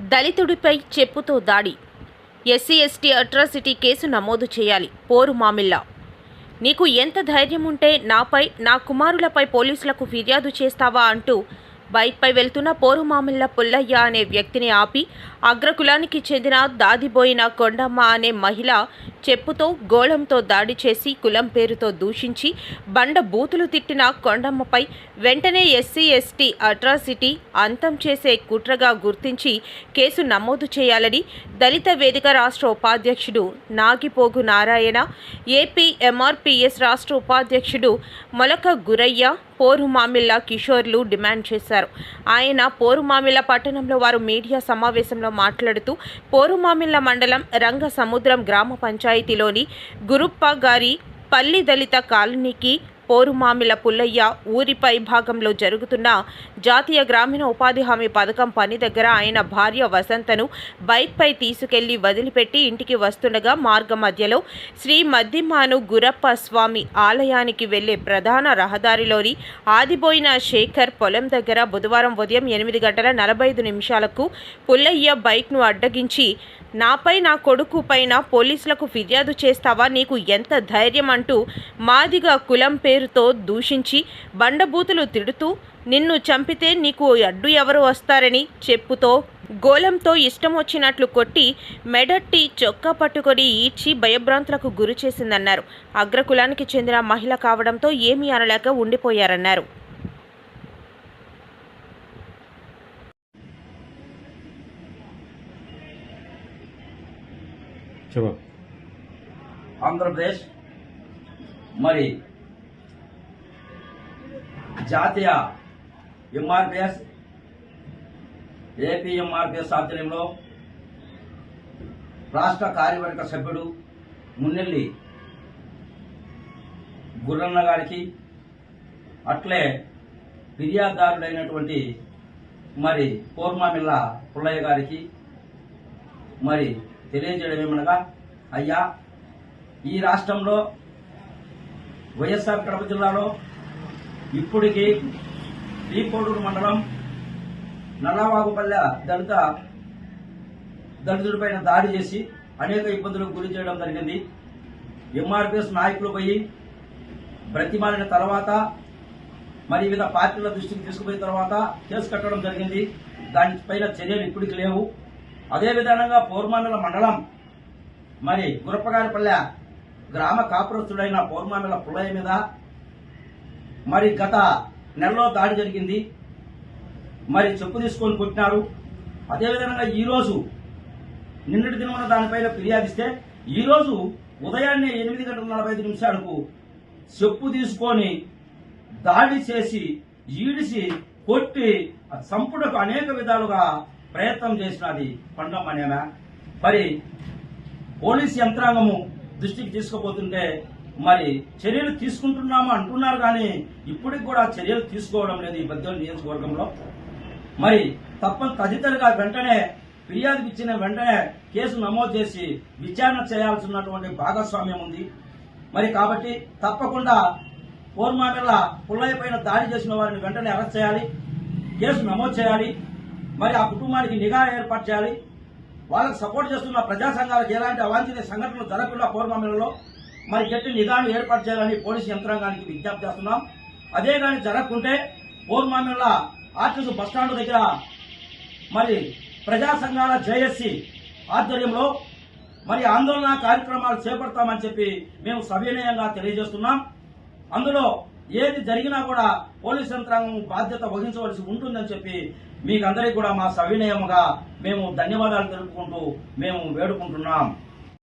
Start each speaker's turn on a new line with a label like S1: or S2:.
S1: దళితుడిపై చెప్పుతో దాడి. SC ST atrocity case నమోదు చేయాలి. పోరు మామిల్లా. నీకు ఎంత ధైర్యం ఉంటే నాపై నా కుమారులపై పోలీసులకు ఫిర్యాదు చేస్తావా అంటూ బైక్పై వెళ్తున్న పోరుమామిళ్ళ పుల్లయ్య అనే వ్యక్తిని ఆపి అగ్రకులానికి చెందిన దాదిబోయిన కొండమ్మ అనే మహిళ చెప్పుతో గోళంతో దాడి చేసి కులం పేరుతో దూషించి బండ బూతులు తిట్టిన కొండమ్మపై వెంటనే ఎస్సీ ఎస్టీ అట్రాసిటీ అంతం చేసే కుట్రగా గుర్తించి కేసు నమోదు చేయాలని దళిత వేదిక రాష్ట్ర ఉపాధ్యక్షుడు నాగిపోగు నారాయణ ఏపీ ఎంఆర్పిఎస్ రాష్ట్ర ఉపాధ్యక్షుడు మొలక గురయ్య పోరుమామిళ్ళ కిషోర్లు డిమాండ్ చేశారు. ఆయన పోరుమామిళ్ళ పట్టణంలో వారు మీడియా సమావేశంలో మాట్లాడుతూ పోరుమామిళ్ళ మండలం రంగ సముద్రం గ్రామ పంచాయతీలోని గురుప్ప గారి పల్లి దళిత కాలనీకి పోరుమామిల పుల్లయ్య ఊరిపై భాగంలో జరుగుతున్న జాతీయ గ్రామీణ ఉపాధి హామీ పథకం పని దగ్గర ఆయన భార్య వసంతను బైక్పై తీసుకెళ్ళి వదిలిపెట్టి ఇంటికి వస్తుండగా మార్గ మధ్యలో శ్రీ మద్దిమాను గురప్ప స్వామి ఆలయానికి వెళ్ళే ప్రధాన రహదారిలోని ఆదిబోయిన శేఖర్ పొలం దగ్గర బుధవారం ఉదయం ఎనిమిది గంటల నలభై ఐదు నిమిషాలకు పుల్లయ్య బైక్ను అడ్డగించి నాపై నా కొడుకు పైన పోలీసులకు ఫిర్యాదు చేస్తావా? నీకు ఎంత ధైర్యం అంటూ మాదిగా కులం పేరుతో దూషించి బండబూతులు తిడుతూ నిన్ను చంపితే నీకు అడ్డు ఎవరు వస్తారని చెప్పుతో గోళంతో ఇష్టం వచ్చినట్లు కొట్టి మెడట్టి చొక్కా పట్టుకొని ఈడ్చి భయభ్రాంతులకు గురి చేసిందన్నారు. అగ్రకులానికి చెందిన మహిళ కావడంతో ఏమీ అనలేక ఉండిపోయారన్నారు.
S2: ఆంధ్రప్రదేశ్. మరి జాతీయ ఎంఆర్పిఎస్ ఏపీ ఎంఆర్పిఎస్ ఆధ్వర్యంలో రాష్ట్ర కార్యవర్గ సభ్యుడు మున్నెల్లి గుర్రన్న గారికి అట్లే ఫిర్యాదారుడైనటువంటి మరి పూర్మామిల్ల పుల్లయ్య గారికి మరి తెలియజేయడం ఏమనగా అయ్యా ఈ రాష్ట్రంలో వైఎస్ఆర్ కడప జిల్లాలో ఇప్పటికి శ్రీకోడూరు మండలం నల్లవాగుపల్లె దళిత దళితుడిపైన దాడి చేసి అనేక ఇబ్బందులకు గురి చేయడం జరిగింది. ఎంఆర్పిఎస్ నాయకులు పోయి బ్రతిమాలిన తర్వాత మరి వివిధ పార్టీల దృష్టికి తీసుకుపోయిన తర్వాత కేసు కట్టడం జరిగింది. దానిపైన చర్యలు ఇప్పటికి లేవు. అదే విధానంగా మండలం మరి గురప్పగారిపల్లె గ్రామ కాపురస్తుడైన పౌర్మామిల పుల్లయ్య మీద మరి గత నెలలో దాడి జరిగింది. మరి చెప్పు తీసుకొని కొట్టినారు. అదేవిధంగా ఈరోజు నిన్నటి దినమున దానిపైన ఫిర్యాదిస్తే ఈరోజు ఉదయాన్నే ఎనిమిది గంటల నలభై ఐదు నిమిషాలకు చెప్పు తీసుకొని దాడి చేసి ఈడిసి కొట్టి చంపుటకు అనేక విధాలుగా ప్రయత్నం చేసినది కొండమ్మ అనేమ మరి పోలీస్ యంత్రాంగము దృష్టికి తీసుకుపోతుంటే మరి చర్యలు తీసుకుంటున్నాము అంటున్నారు కానీ ఇప్పటికి కూడా చర్యలు తీసుకోవడం లేదు ఈ బద్దెల నియోజకవర్గంలో. మరి తప్పని తదితరుగా వెంటనే ఫిర్యాదు ఇచ్చిన వెంటనే కేసు నమోదు చేసి విచారణ చేయాల్సినటువంటి భాగస్వామ్యం ఉంది. మరి కాబట్టి తప్పకుండా పూర్మామిల్ల పుల్లయ్య పైన దాడి చేసిన వారిని వెంటనే అరెస్ట్ చేయాలి కేసు నమోదు చేయాలి మరి ఆ కుటుంబానికి నిఘా ఏర్పాటు చేయాలి. వాళ్ళకు సపోర్ట్ చేస్తున్న ప్రజా సంఘాలకు ఎలాంటి అవాంఛనీయ సంఘటనలు జరగకుండా పూర్వమిలలో మరి ఎట్టి నిదాన్ని ఏర్పాటు చేయాలని పోలీసు యంత్రాంగానికి విజ్ఞప్తి చేస్తున్నాం. అదే కానీ జరగకుంటే పూర్వమిల్ల ఆర్టీసీ బస్టాండ్ దగ్గర మరి ప్రజా సంఘాల జేఎస్సి ఆధ్వర్యంలో మరి ఆందోళన కార్యక్రమాలు చేపడతామని చెప్పి మేము సవినయంగా తెలియజేస్తున్నాం. అందులో ఏది జరిగినా కూడా పోలీస్ యంత్రాంగం బాధ్యత వహించవలసి ఉంటుందని చెప్పి మీకు అందరికీ కూడా మా సవినయముగా మేము ధన్యవాదాలు తెలుపుకుంటూ మేము వేడుకుంటున్నాం.